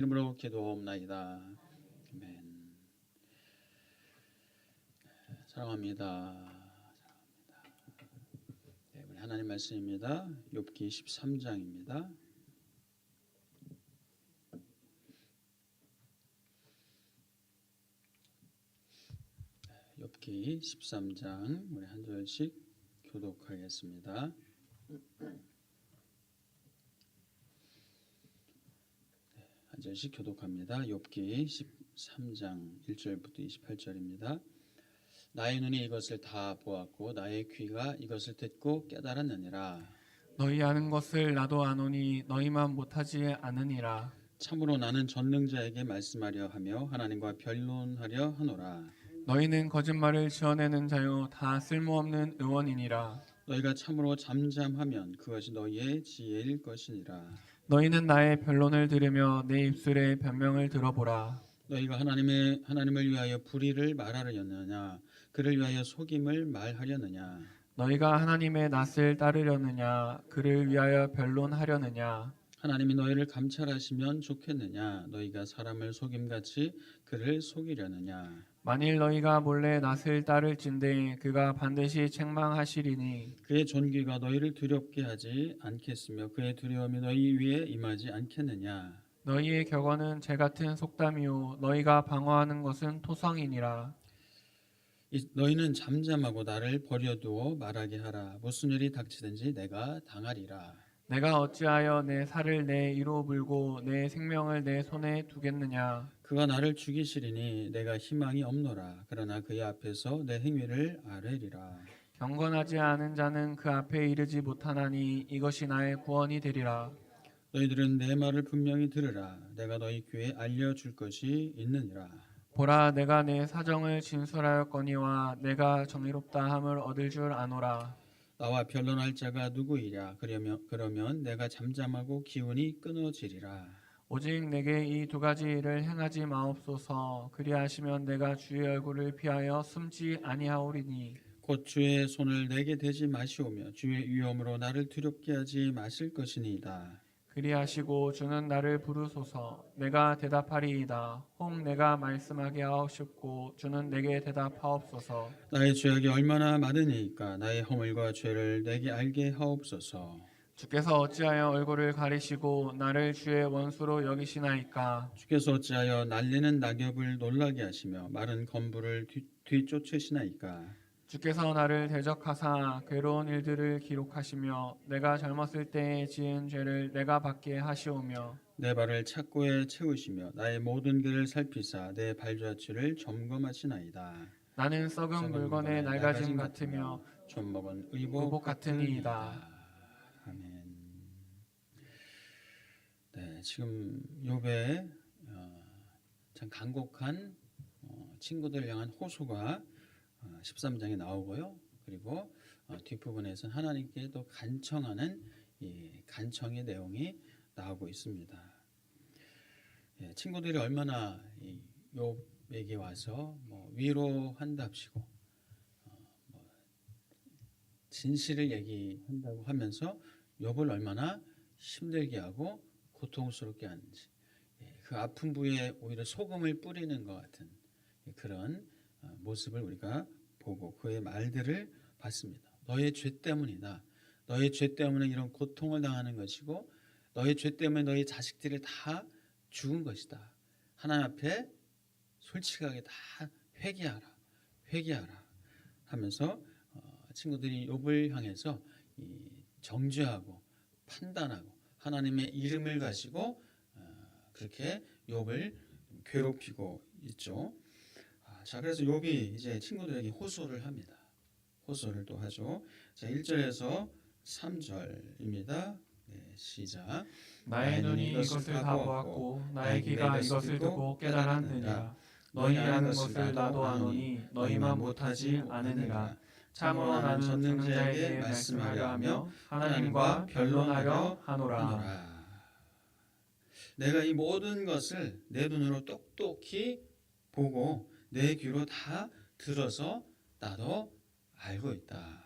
이름으로 기도옵나이다. 아멘. 사랑합니다. 네, 우리 하나님 말씀입니다. 욥기 13장입니다. 욥기 13장 우리 한 절씩 교독하겠습니다. 한 절씩 교독합니다. 욥기 13장 1절부터 28절입니다. 나의 눈이 이것을 다 보았고 나의 귀가 이것을 듣고 깨달았느니라. 너희 아는 것을 나도 아노니 너희만 못하지 않으니라. 참으로 나는 전능자에게 말씀하려 하며 하나님과 변론하려 하노라. 너희는 거짓말을 지어내는 자요 다 쓸모없는 의원이니라. 너희가 참으로 잠잠하면 그것이 너희의 지혜일 것이니라. 너희는 나의 변론을 들으며 내 입술의 변명을 들어보라. 너희가 하나님의 하나님을 위하여 불의를 말하려느냐 그를 위하여 속임을 말하려느냐? 너희가 하나님의 낯을 따르려느냐 그를 위하여 변론하려느냐? 하나님이 너희를 감찰하시면 좋겠느냐? 너희가 사람을 속임같이 그를 속이려느냐 만일 너희가 몰래 낯을 따를진대 그가 반드시 책망하시리니. 그의 존귀가 너희를 두렵게 하지 않겠으며 그의 두려움이 너희 위에 임하지 않겠느냐? 너희의 격언은 재 같은 속담이요. 너희가 방어하는 것은 토성이니라. 이- 너희는 잠잠하고 나를 버려두어 말하게 하라. 무슨 일이 닥치든지 내가 당하리라 내가 어찌하여 내 살을 내 이로 물고 내 생명을 내 손에 두겠느냐? 그가 나를 죽이시리니 내가 희망이 없노라. 그러나 그의 앞에서 내 행위를 아뢰리라. 경건하지 않은 자는 그 앞에 이르지 못하나니 이것이 나의 구원이 되리라. 너희들은 내 말을 분명히 들으라. 내가 너희 귀에 알려 줄 것이 있느니라. 보라 내가 내 사정을 진술하였거니와 내가 정의롭다 함을 얻을 줄 아노라 나와 변론할 자가 누구이랴? 그러면 그러면 내가 잠잠하고 기운이 끊어지리라. 오직 내게 이 두 가지 일을 행하지 마옵소서. 그리하시면 내가 주의 얼굴을 피하여 숨지 아니하오리니. 곧 주의 손을 내게 대지 마시오며 주의 위엄으로 나를 두렵게 하지 마실 것이니이다 그리하시고 주는 나를 부르소서. 내가 대답하리이다. 혹 내가 말씀하게 하옵시고 주는 내게 대답하옵소서. 나의 죄악이 얼마나 많으니까 나의 허물과 죄를 내게 알게 하옵소서. 주께서 어찌하여 얼굴을 가리시고 나를 주의 원수로 여기시나이까? 주께서 어찌하여 날리는 낙엽을 놀라게 하시며 마른 건부를 뒤, 뒤쫓으시나이까 주께서 나를 대적하사 괴로운 일들을 기록하시며 내가 젊었을 때에 지은 죄를 내가 받게 하시오며 내 발을 착고에 채우시며 나의 모든 길을 살피사 내 발자취를 점검하시나이다. 나는 썩은 물건의 낡아짐 같으며 좀 먹은 의복, 같으니이다. 아멘. 네, 지금 요배 어, 참 간곡한 어, 친구들 향한 호소가 어, 13장에 나오고요. 그리고 어, 뒷부분에서는 하나님께 또 간청하는 이 간청의 내용이 나오고 있습니다. 예, 친구들이 얼마나 이 욥에게 와서 뭐 위로한답시고 어, 뭐 진실을 얘기한다고 하면서 욥을 얼마나 힘들게 하고 고통스럽게 하는지 예, 그 아픈 부위에 오히려 소금을 뿌리는 것 같은 그런 어, 모습을 우리가 보고 그의 말들을 봤습니다. 너의 죄 때문이다. 너의 죄 때문에 이런 고통을 당하는 것이고 너의 죄 때문에 너희 자식들이 다 죽은 것이다. 하나님 앞에 솔직하게 다 회개하라. 회개하라. 하면서 어, 친구들이 욥을 향해서 이 정죄하고 판단하고 하나님의 이름을 가지고 어, 그렇게 욥을 괴롭히고 있죠. 아, 자 그래서 욥이 이제 친구들에게 호소를 합니다. 호소를 또 하죠. 자 1절에서 3절입니다. 네, 시작. 나의 눈이 이것을 다 보았고 나의 귀가 이것을 듣고 깨달았느니라 너희 아는 것을 나도 아노니 너희만 못하지 않으니라 참으로 나는 전능자에게 말씀하려 하며 하나님과 변론하려 하노라. 내가 이 모든 것을 내 눈으로 똑똑히 보고 내 귀로 다 들어서 나도 알고 있다.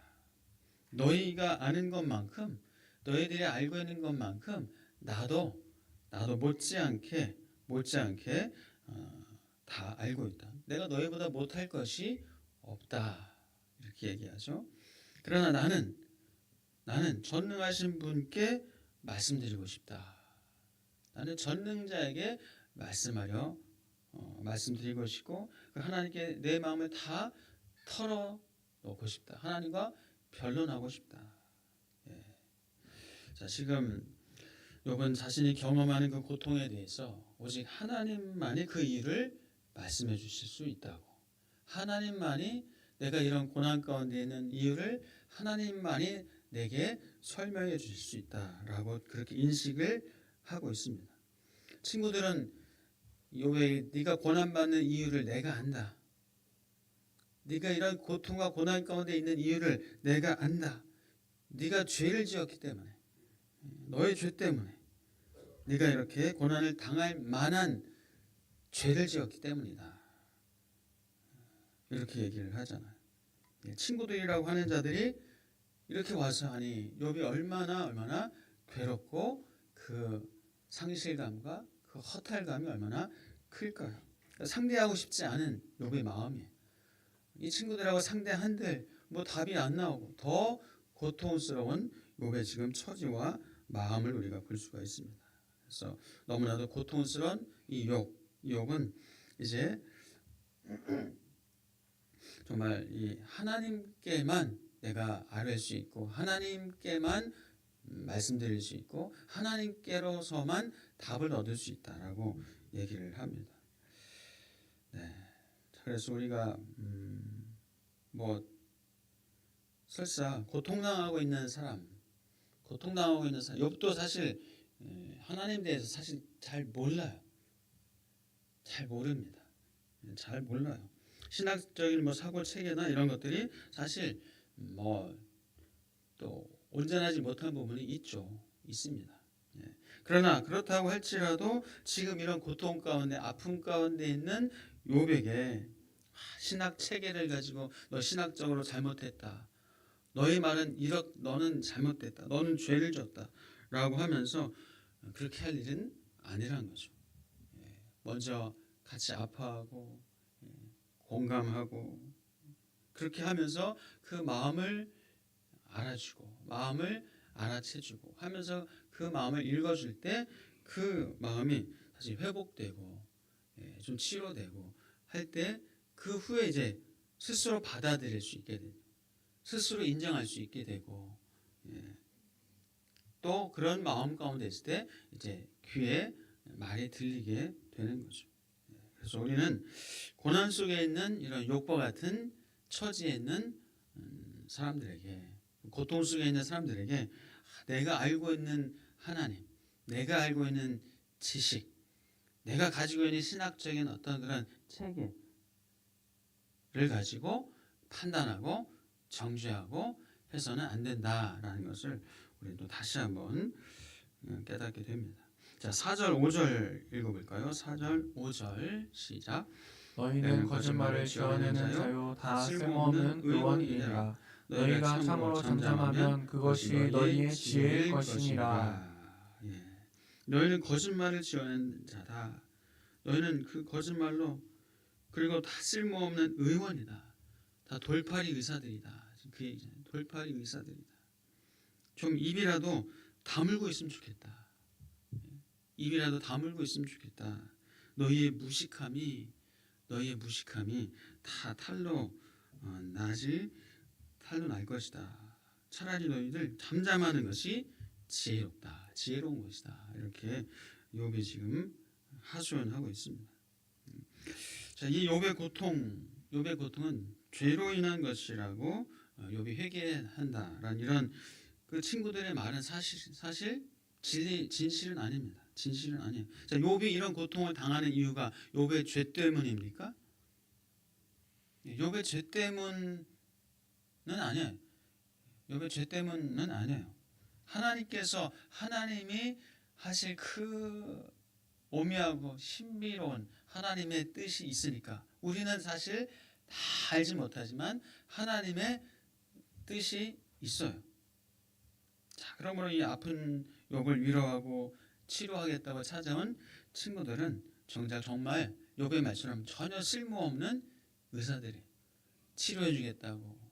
너희가 아는 것만큼 너희들이 알고 있는 것만큼 나도 나도 못지않게 못지않게 어, 다 알고 있다. 내가 너희보다 못할 것이 없다. 이렇게 얘기하죠. 그러나 나는 나는 전능하신 분께 말씀드리고 싶다. 나는 전능자에게 말씀하려 어, 말씀드리고 싶고 그 하나님께 내 마음을 다 털어 놓고 싶다. 하나님과 변론하고 싶다. 예. 자 지금 욥은 자신이 경험하는 그 고통에 대해서 오직 하나님만이 그 이유를 말씀해 주실 수 있다고. 하나님만이 내가 이런 고난 가운데 있는 이유를 하나님만이 내게 설명해 주실 수 있다라고 그렇게 인식을 하고 있습니다. 친구들은 욥에 네가 고난 받는 이유를 내가 안다. 네가 이런 고통과 고난 가운데 있는 이유를 내가 안다. 네가 죄를 지었기 때문에 너의 죄 때문에 네가 이렇게 고난을 당할 만한 죄를 지었기 때문이다. 이렇게 얘기를 하잖아요. 예, 친구들이라고 하는 자들이 이렇게 와서 아니 욥이 얼마나 얼마나 괴롭고 그 상실감과 그 허탈감이 얼마나 클까요? 그러니까 상대하고 싶지 않은 욥의 마음이에요. 이 친구들하고 상대한들 뭐 답이 안 나오고 더 고통스러운 욥의 지금 처지와 마음을 우리가 볼 수가 있습니다. 그래서 너무나도 고통스러운 이 욥, 이 욥은 이제 정말 이 하나님께만 내가 아뢰 수 있고 하나님께만 말씀드릴 수 있고 하나님께로서만 답을 얻을 수 있다라고 얘기를 합니다. 네. 그래서 우리가 음, 뭐 설사 고통당하고 있는 사람, 고통당하고 있는 사람, 욥도 사실 에, 하나님 대해서 사실 잘 몰라요. 잘 모릅니다. 잘 몰라요. 신학적인 뭐 사고 체계나 이런 것들이 사실 뭐 또 온전하지 못한 부분이 있죠. 있습니다. 예. 그러나 그렇다고 할지라도 지금 이런 고통 가운데 아픔 가운데 있는 욥에게 신학 체계를 가지고 너 신학적으로 잘못했다. 너의 말은 이렇 너는 잘못됐다. 너는 죄를 졌다라고 하면서 그렇게 할 일은 아니라는 거죠. 예. 먼저 같이 아파하고 예. 공감하고 그렇게 하면서 그 마음을 알아주고 마음을 알아채주고 하면서 그 마음을 읽어줄 때 그 마음이 다시 회복되고 예, 좀 치료되고 할 때 그 후에 이제 스스로 받아들일 수 있게 되고 스스로 인정할 수 있게 되고 예, 또 그런 마음 가운데 있을 때 이제 귀에 말이 들리게 되는 거죠. 예, 그래서 우리는 고난 속에 있는 이런 욕과 같은 처지에 있는 음, 사람들에게 고통 속에 있는 사람들에게 내가 알고 있는 하나님, 내가 알고 있는 지식, 내가 가지고 있는 신학적인 어떤 그런 체계를 가지고 판단하고 정죄하고 해서는 안 된다라는 것을 우리 또 다시 한번 어, 깨닫게 됩니다. 자, 4절, 5절 읽어 볼까요? 4절, 5절 시작. 너희는 거짓말을 지어내는 자요 다 쓸모없는 의원이니라 너희가 참으로 잠잠하면 그것이 너희의 지혜일 것이니라 예. 너희는 거짓말을 지어낸 자다. 너희는 그 거짓말로 그리고 다 쓸모없는 의원이다. 다 돌팔이 의사들이다. 그. 돌팔이 의사들이다. 좀 입이라도 다물고 있으면 좋겠다. 예. 입이라도 다물고 있으면 좋겠다. 너희의 무식함이 너희의 무식함이 다 탈로 어, 나지 탈로 날 것이다. 차라리 너희들 잠잠하는 것이 지혜롭다. 지혜로운 것이다. 이렇게 욥이 지금 하소연하고 있습니다. 자, 이 욥의 고통, 욥의 고통은 죄로 인한 것이라고 어, 욥이 회개한다라는 이런 그 친구들의 말은 사실 사실 진리 진실은 아닙니다. 진실은 아니에요. 자, 욥이 이런 고통을 당하는 이유가 욥의 죄 때문입니까? 예, 욥의 죄 때문은 아니에요. 욥의 죄 때문은 아니에요. 하나님께서 하나님이 하실 그 오묘하고 신비로운 하나님의 뜻이 있으니까 우리는 사실 다 알지 못하지만 하나님의 뜻이 있어요. 자, 그러므로 이 아픈 욥을 위로하고 치료하겠다고 찾아온 친구들은 정작 정말 요배 말처럼 전혀 쓸모없는 의사들이 치료해 주겠다고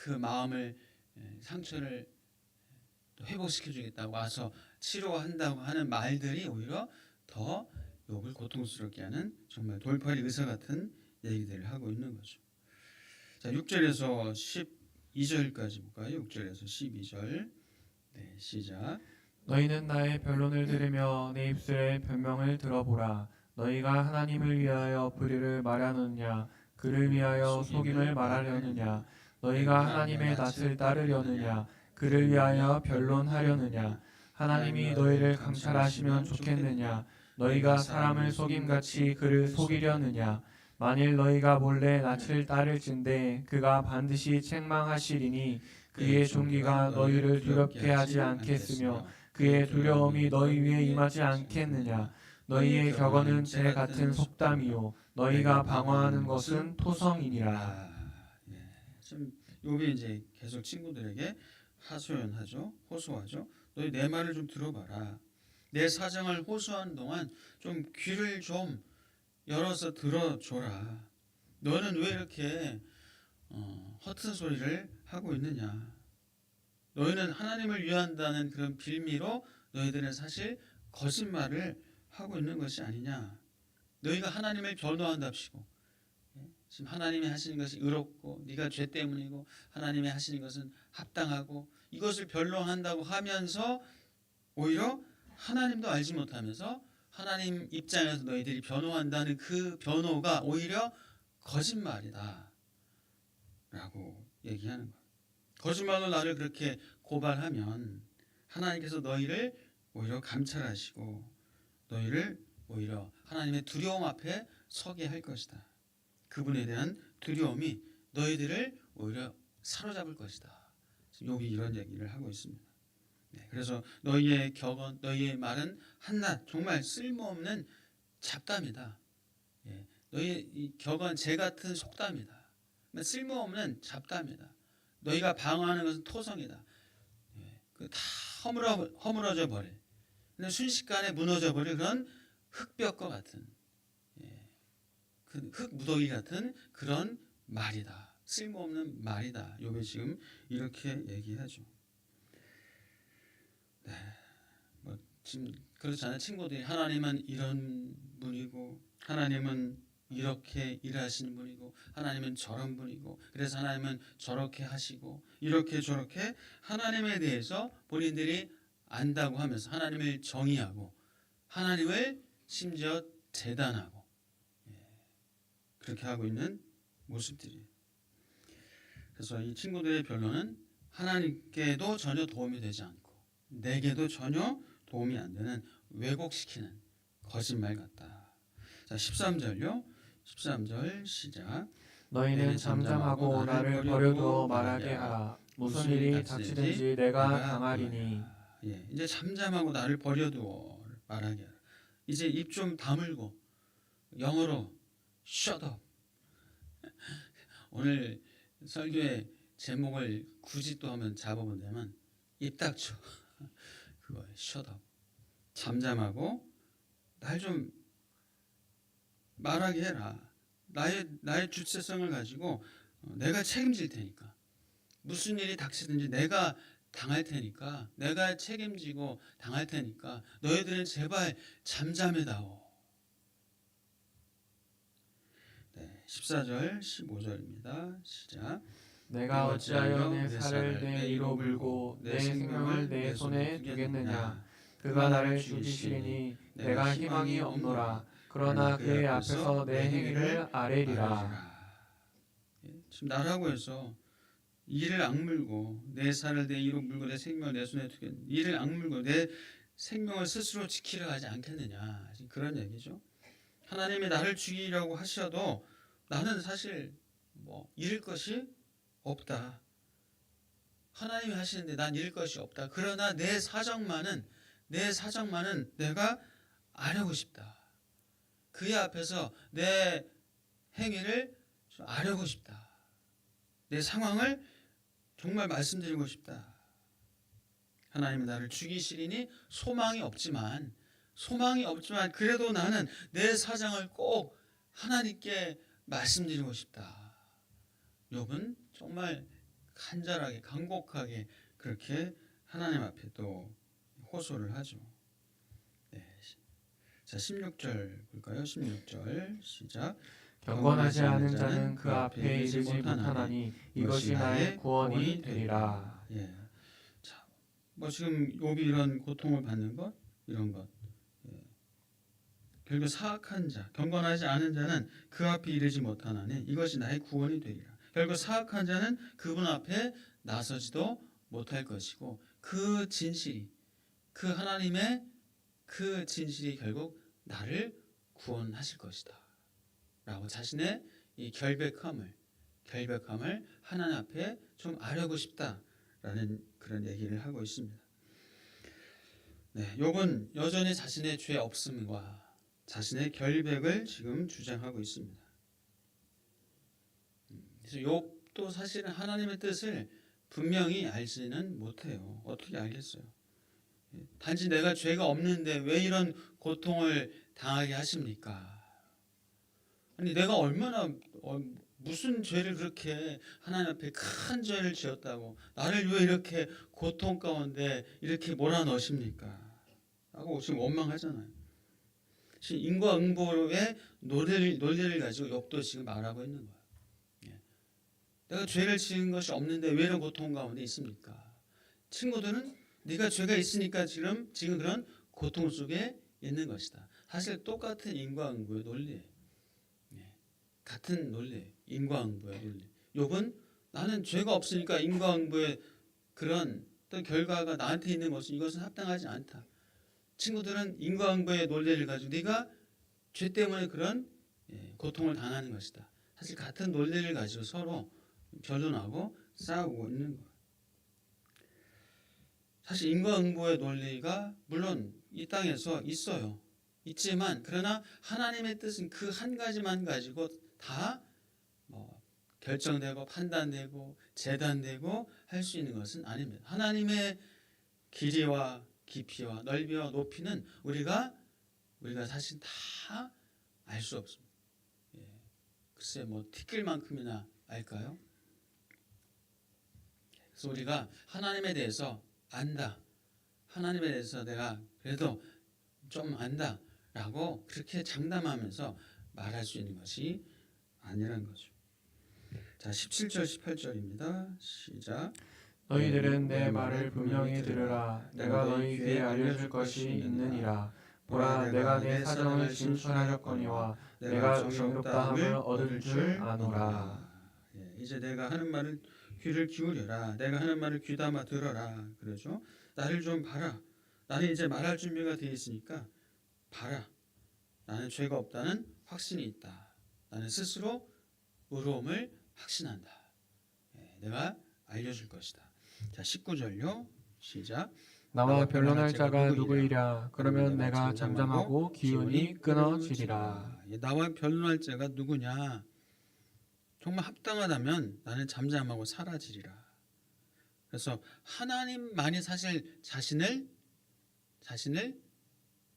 그 마음을 예, 상처를 또 회복시켜 주겠다고 와서 치료한다고 하는 말들이 오히려 더 욕을 고통스럽게 하는 정말 돌팔이 의사 같은 얘기들을 하고 있는 거죠. 자, 6절에서 12절까지 볼까요? 6절에서 12절. 네, 시작. 너희는 나의 변론을 들으며 내 입술의 변명을 들어보라. 너희가 하나님을 위하여 불의를 말하느냐, 그를 위하여 속임을 말하려느냐, 너희가 하나님의 낯을 따르려느냐, 그를 위하여 변론하려느냐, 하나님이 너희를 감찰하시면 좋겠느냐, 너희가 사람을 속임같이 그를 속이려느냐, 만일 너희가 몰래 낯을 따를진대 그가 반드시 책망하시리니 그의 종기가 너희를 두렵게 하지 않겠으며 그의 두려움이 너희 위에 임하지 않겠느냐 너희의 격언은 재 같은 속담이요 너희가 방어하는 것은 토성이니라. 지금 요비 이제 계속 친구들에게 하소연하죠. 호소하죠. 너희 내 말을 좀 들어봐라. 내 사정을 호소하는 동안 좀 귀를 좀 열어서 들어줘라. 너는 왜 이렇게 어, 허튼 소리를 하고 있느냐? 너희는 하나님을 위한다는 그런 빌미로 너희들은 사실 거짓말을 하고 있는 것이 아니냐? 너희가 하나님을 변호한답시고 예? 지금 하나님이 하시는 것이 의롭고 네가 죄 때문이고 하나님이 하시는 것은 합당하고 이것을 변론한다고 하면서 오히려 하나님도 알지 못하면서 하나님 입장에서 너희들이 변호한다는 그 변호가 오히려 거짓말이다. 라고 얘기하는 거예요. 거짓말로 나를 그렇게 고발하면 하나님께서 너희를 오히려 감찰하시고 너희를 오히려 하나님의 두려움 앞에 서게 할 것이다. 그분에 대한 두려움이 너희들을 오히려 사로잡을 것이다. 지금 욥이 이런 얘기를 하고 있습니다. 네, 그래서 너희의 격언, 너희의 말은 한낱 정말 쓸모없는 잡담이다. 예, 너희의 이 격언 재 같은 속담이다. 쓸모없는 잡담이다. 너희가 방어하는 것은 토성이다. 예, 그다 허물어 허물어져 버릴. 순식간에 무너져 버릴 그런 흙벽과 같은 예, 그 흙 무더기 같은 그런 말이다. 쓸모없는 말이다. 요게 지금 이렇게 얘기하죠. 네, 뭐 지금 그렇잖아요. 친구들이 하나님은 이런 분이고 하나님은 이렇게 일하시는 분이고 하나님은 저런 분이고 그래서 하나님은 저렇게 하시고 이렇게 저렇게 하나님에 대해서 본인들이 안다고 하면서 하나님을 정의하고 하나님을 심지어 재단하고 예, 그렇게 하고 있는 모습들이 그래서 이 친구들의 변론은 하나님께도 전혀 도움이 되지 않고 내게도 전혀 도움이 안 되는 왜곡시키는 거짓말 같다. 자, 13절요. 13절 시작. 너희는 잠잠하고 나를 버려두어 말하게 하라 무슨 일이 닥치든지 내가 당하리니 예, 이제 잠잠하고 나를 버려두어 말하게 하라. 이제 입 좀 다물고 영어로 shut up. 오늘 설교의 제목을 굳이 또 하면 잡아본다면 입 닥쳐. 그거 shut up. 잠잠하고 날 좀 말하게 해라. 나의 나의 주체성을 가지고 어, 내가 책임질 테니까 무슨 일이 닥치든지 내가 당할 테니까 내가 책임지고 당할 테니까 너희들은 제발 잠잠해다오. 네, 14절 15절입니다. 시작. 내가 어찌하여 내 살을 내 이로 물고 내 생명을 내 손에 두겠느냐? 그가 나를 죽이시리니 내가 희망이 없노라. 그러나 그의 앞에서 내 행위를 아뢰리라. 예, 지금 나라고 해서 이를 악물고 내 살을 내 이로 물고 내 생명을 내 손에 두겠 이를 악물고 내 생명을 스스로 지키려 하지 않겠느냐. 지금 그런 얘기죠. 하나님이 나를 죽이려고 하셔도 나는 사실 뭐 잃을 것이 없다. 하나님이 하시는데 난 잃을 것이 없다. 그러나 내 사정만은 내 사정만은 내가 아뢰고 싶다. 그의 앞에서 내 행위를 좀 아뢰고 싶다. 내 상황을 정말 말씀드리고 싶다. 하나님이 나를 죽이시리니 소망이 없지만 소망이 없지만 그래도 나는 내 사정을 꼭 하나님께 말씀드리고 싶다. 욥은 정말 간절하게 간곡하게 그렇게 하나님 앞에 또 호소를 하죠. 네. 자, 16절 볼까요? 16절 시작. 경건하지 않은 자는 그 앞에 이르지 못하나니 이것이 나의 구원이 되리라. 예. 자, 뭐 지금 욥이 이런 고통을 받는 것, 이런 것. 예. 결국 사악한 자, 경건하지 않은 자는 그 앞에 이르지 못하나니 이것이 나의 구원이 되리라. 결국 사악한 자는 그분 앞에 나서지도 못할 것이고 그 진실이 그 하나님의 그 진실이 결국 나를 구원하실 것이다. 라고 자신의 이 결백함을 결백함을 하나님 앞에 좀 아뢰고 싶다라는 그런 얘기를 하고 있습니다. 네, 욥은 여전히 자신의 죄 없음과 자신의 결백을 지금 주장하고 있습니다. 음, 그래서 욥도 사실은 하나님의 뜻을 분명히 알지는 못해요. 어떻게 알겠어요? 예, 단지 내가 죄가 없는데 왜 이런 고통을 당하게 하십니까? 아니 내가 얼마나 어, 무슨 죄를 그렇게 하나님 앞에 큰 죄를 지었다고 나를 왜 이렇게 고통 가운데 이렇게 몰아넣으십니까? 라고 지금 원망하잖아요. 인과응보의 논리를, 논리를 가지고 욥도 지금 말하고 있는 거예요. 예. 내가 죄를 지은 것이 없는데 왜 이런 고통 가운데 있습니까? 친구들은 네가 죄가 있으니까 지금 지금 그런 고통 속에 있는 것이다. 사실 똑같은 인과응보의 논리예요. 예. 같은 논리, 인과응보의 논리. 욥은 나는 죄가 없으니까 인과응보의 그런 또 결과가 나한테 있는 것은 이것은 합당하지 않다. 친구들은 인과응보의 논리를 가지고 네가 죄 때문에 그런 예, 고통을 당하는 것이다. 사실 같은 논리를 가지고 서로 변론하고 싸우고 있는 거예요. 사실 인과응보의 논리가 물론 이 땅에서 있어요. 있지만 그러나 하나님의 뜻은 그 한 가지만 가지고 다 뭐 결정되고 판단되고 재단되고 할 수 있는 것은 아닙니다. 하나님의 길이와 깊이와 넓이와 높이는 우리가 우리가 사실 다 알 수 없습니다. 예. 글쎄 뭐 티끌만큼이나 알까요? 그래서 우리가 하나님에 대해서 안다. 하나님에 대해서 내가 그래도 좀 안다라고 그렇게 장담하면서 말할 수 있는 것이 아니란 거죠. 자, 17절 18절입니다. 시작. 너희들은 내 말을 분명히 들으라. 내가 너희 귀에 알려줄 것이 있느니라. 보라, 내가 내 사정을 진술하였거니와 내가 정의롭다함을 얻을 줄 아노라. 예, 이제 내가 하는 말을 귀를 기울여라. 내가 하는 말을 귀담아 들어라. 그러죠. 나를 좀 봐라. 나는 이제 말할 준비가 되어 있으니까 봐라. 나는 죄가 없다는 확신이 있다. 나는 스스로 의로움을 확신한다. 예, 내가 알려줄 것이다. 자, 19절요. 시작. 나와 변론할 자가 누구이랴? 그러면 내가 잠잠하고 기운이 끊어지리라. 예, 나와 변론할 자가 누구냐? 정말 합당하다면 나는 잠잠하고 사라지리라. 그래서 하나님만이 사실 자신을 자신을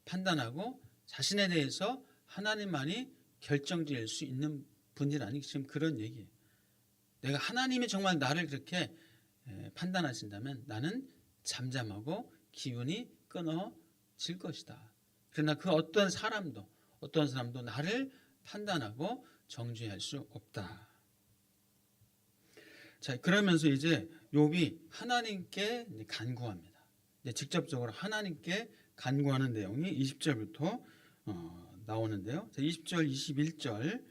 판단하고 자신에 대해서 하나님만이 결정지을 수 있는 분이라니 지금 그런 얘기예요. 내가 하나님이 정말 나를 그렇게 에, 판단하신다면 나는 잠잠하고 기운이 끊어질 것이다. 그러나 그 어떤 사람도 어떤 사람도 나를 판단하고 정죄할 수 없다. 자 그러면서 이제 욥이 하나님께 간구합니다. 직접적으로 하나님께 간구하는 내용이 20절부터 어, 나오는데요. 자, 20절, 21절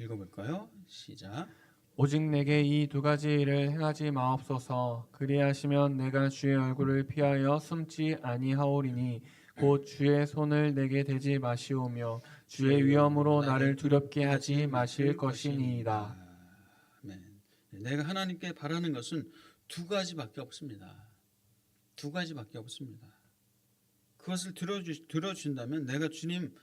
읽어볼까요? 시작. 오직 내게 이 두 가지 일을 행하지 마옵소서. 그리하시면 내가 주의 얼굴을 피하여 숨지 아니하오리니 곧 주의 손을 내게 대지 마시오며 주의 위엄으로 나를 두렵게 하지 마실 것이니이다. 아멘. 내가 하나님께 바라는 것은 두 가지밖에 없습니다. 두 가지밖에 없습니다. 그것을 들어주, 들어준다면 내가 주님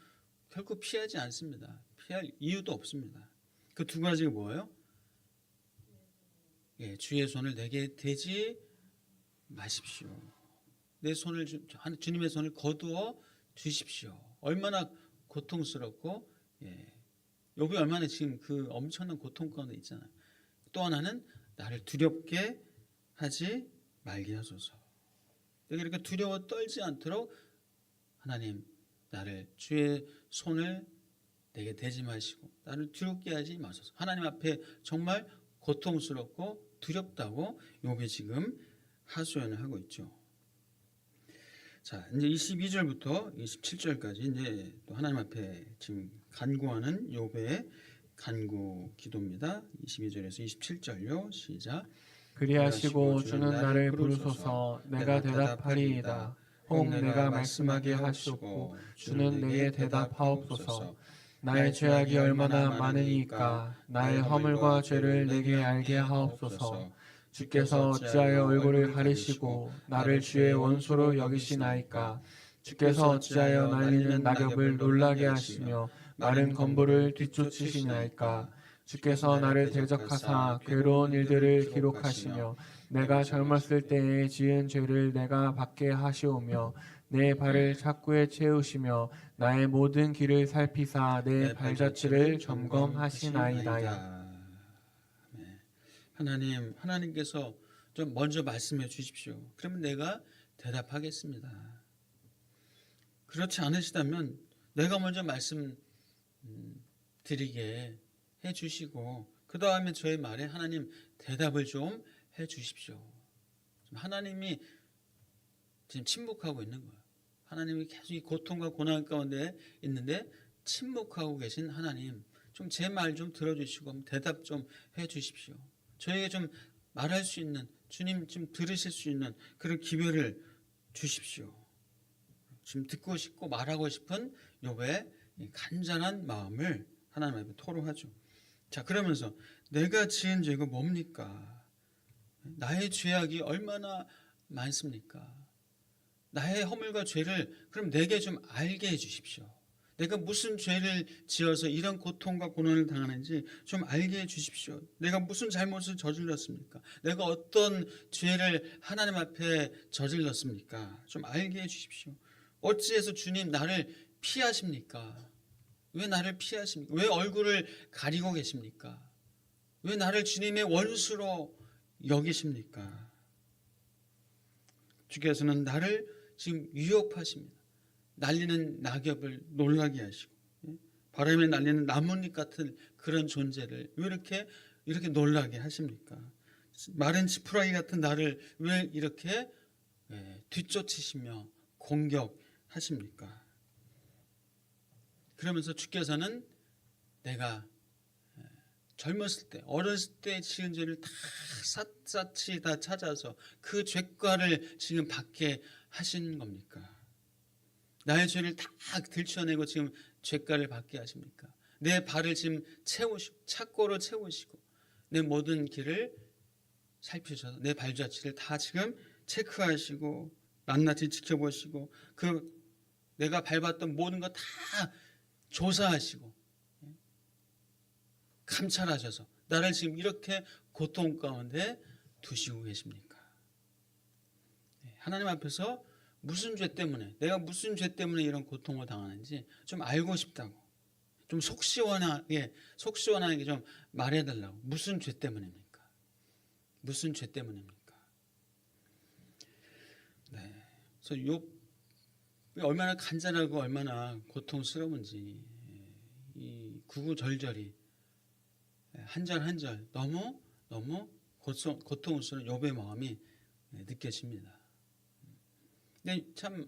결코 피하지 않습니다. 피할 이유도 없습니다. 그 두 가지가 뭐예요? 예, 주의 손을 내게 대지 마십시오. 내 손을 주, 주님의 손을 거두어 주십시오. 얼마나 고통스럽고 예. 욥이 얼마나 지금 그 엄청난 고통 가운데 있잖아요. 또 하나는 나를 두렵게 하지 말게 하소서. 내가 이렇게 두려워 떨지 않도록 하나님 나를 주의 손을 내게 대지 마시고 나를 두렵게 하지 마소서. 하나님 앞에 정말 고통스럽고 두렵다고 욥이 지금 하소연을 하고 있죠. 자, 이제 22절부터 27절까지 이제 또 하나님 앞에 지금 간구하는 욥의 간구 기도입니다. 22절에서 27절요. 시작. 그리하시고 주는 나를 부르소서 내가 대답하리이다. 혹 내가 말씀하게 하시옵고 주는 내게 대답하옵소서. 나의 죄악이 얼마나 많으니까 나의 허물과 죄를 내게 알게 하옵소서. 주께서 어찌하여 얼굴을 가리시고 나를 주의 원수로 여기시나이까 주께서 어찌하여 날리는 낙엽을 놀라게 하시며 마른 건물을 뒤쫓으시나이까 주께서 나를 대적하사 괴로운 일들을 기록하시며 내가 젊었을 때에 지은 죄를 내가 받게 하시오며 내 발을 착구에 채우시며 나의 모든 길을 살피사 내 발자취를 점검하시나이다. 네. 하나님, 하나님께서 좀 먼저 말씀해 주십시오. 그러면 내가 대답하겠습니다. 그렇지 않으시다면 내가 먼저 말씀 음, 드리게 해 주시고 그 다음에 저의 말에 하나님 대답을 좀 해 주십시오. 하나님이 지금 침묵하고 있는 거예요. 하나님이 계속 이 고통과 고난 가운데 있는데 침묵하고 계신 하나님 좀 제 말 좀 들어주시고 대답 좀 해 주십시오. 저에게 좀 말할 수 있는 주님 좀 들으실 수 있는 그런 기회를 주십시오. 지금 듣고 싶고 말하고 싶은 요의 간절한 마음을 하나님 앞에 토로하죠. 자 그러면서 내가 지은 죄가 뭡니까? 나의 죄악이 얼마나 많습니까? 나의 허물과 죄를 그럼 내게 좀 알게 해 주십시오. 내가 무슨 죄를 지어서 이런 고통과 고난을 당하는지 좀 알게 해 주십시오. 내가 무슨 잘못을 저질렀습니까? 내가 어떤 죄를 하나님 앞에 저질렀습니까? 좀 알게 해 주십시오. 어찌해서 주님 나를 피하십니까? 왜 나를 피하십니까? 왜 얼굴을 가리고 계십니까? 왜 나를 주님의 원수로 여기십니까? 주께서는 나를 지금 위협하십니다. 날리는 낙엽을 놀라게 하시고 예? 바람에 날리는 나뭇잎 같은 그런 존재를 왜 이렇게 이렇게 놀라게 하십니까? 마른 지푸라기 같은 나를 왜 이렇게 예, 뒤쫓으시며 공격하십니까? 그러면서 주께서는 내가 예, 젊었을 때, 어렸을 때 지은 죄를 다 샅샅이 다 찾아서 그 죄과를 지금 받게 하신 겁니까? 나의 죄를 다 들춰내고 지금 죄가를 받게 하십니까? 내 발을 지금 채우시고 착고로 채우시고 내 모든 길을 살피셔서 내 발자취를 다 지금 체크하시고 낱낱이 지켜보시고 그 내가 밟았던 모든 거 다 조사하시고 감찰하셔서 나를 지금 이렇게 고통 가운데 두시고 계십니까? 네, 하나님 앞에서 무슨 죄 때문에 내가 무슨 죄 때문에 이런 고통을 당하는지 좀 알고 싶다고 좀 속 시원하게 속 시원하게 좀 말해달라고 무슨 죄 때문입니까? 무슨 죄 때문입니까? 네, 그래서 요 얼마나 간절하고 얼마나 고통스러운지 이 구구절절이 한 절 한 절 너무 너무 고통, 고통스러운 욥의 마음이 느껴집니다. 근데 참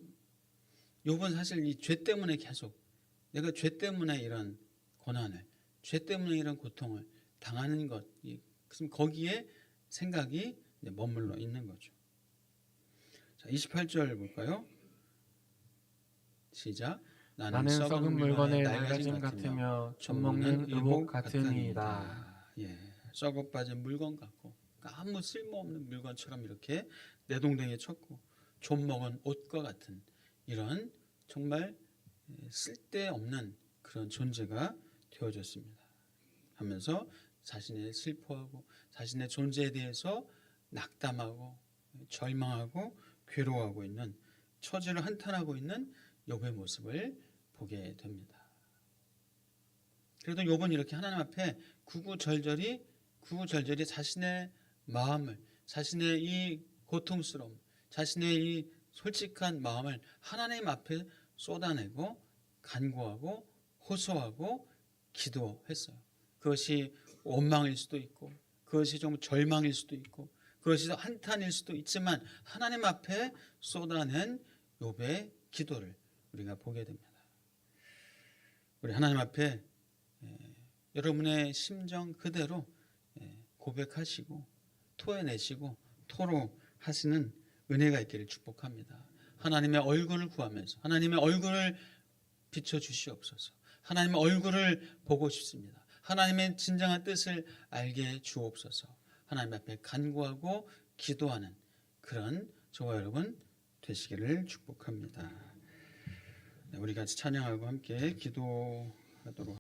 욥은 사실 이 죄 때문에 계속 내가 죄 때문에 이런 고난을 죄 때문에 이런 고통을 당하는 것 그럼 거기에 생각이 머물러 있는 거죠. 자, 28절 볼까요? 시작. 나는 썩은 물건의 낡아짐 같으며 젖먹는 의복 같으니이다. 예, 썩어 빠진 물건 같고 그러니까 아무 쓸모없는 물건처럼 이렇게 내동댕이에 쳤고 좀 먹은 옷과 같은 이런 정말 쓸데없는 그런 존재가 되어졌습니다. 하면서 자신의 슬퍼하고 자신의 존재에 대해서 낙담하고 절망하고 괴로워하고 있는 처지를 한탄하고 있는 욥의 모습을 보게 됩니다. 그래도 욥은 이렇게 하나님 앞에 구구절절히 구구절절히 자신의 마음을 자신의 이 고통스러움, 자신의 이 솔직한 마음을 하나님 앞에 쏟아내고 간구하고 호소하고 기도했어요. 그것이 원망일 수도 있고 그것이 좀 절망일 수도 있고 그것이 한탄일 수도 있지만 하나님 앞에 쏟아낸 욥의 기도를 우리가 보게 됩니다. 우리 하나님 앞에 예, 여러분의 심정 그대로 예, 고백하시고 토해내시고 토로 하시는 은혜가 있기를 축복합니다. 하나님의 얼굴을 구하면서 하나님의 얼굴을 비춰 주시옵소서. 하나님의 얼굴을 보고 싶습니다. 하나님의 진정한 뜻을 알게 주옵소서. 하나님 앞에 간구하고 기도하는 그런 저와 여러분 되시기를 축복합니다. 네, 우리 같이 찬양하고 함께 기도하도록